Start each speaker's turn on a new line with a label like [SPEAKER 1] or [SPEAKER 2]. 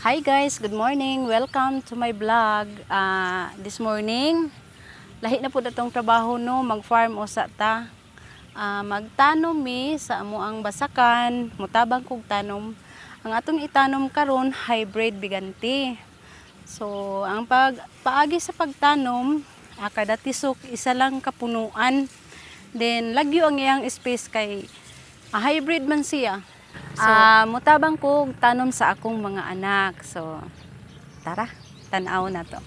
[SPEAKER 1] Hi guys, good morning. Welcome to my vlog. Ah, this morning, lahi na po datong trabaho no, mag-farm usa ta. Ah, magtanom mi sa amo ang basakan, mutabang kog tanom. Ang atong itanom karon hybrid biganti. So, ang pag paagi sa pagtanom, ah, kada tisok isa lang kapunuan. Then lagyo ang iyang space kay ah, hybrid man siya. So, ah, mutabang ko tanom sa akong mga anak. So, tara, tanaw na to.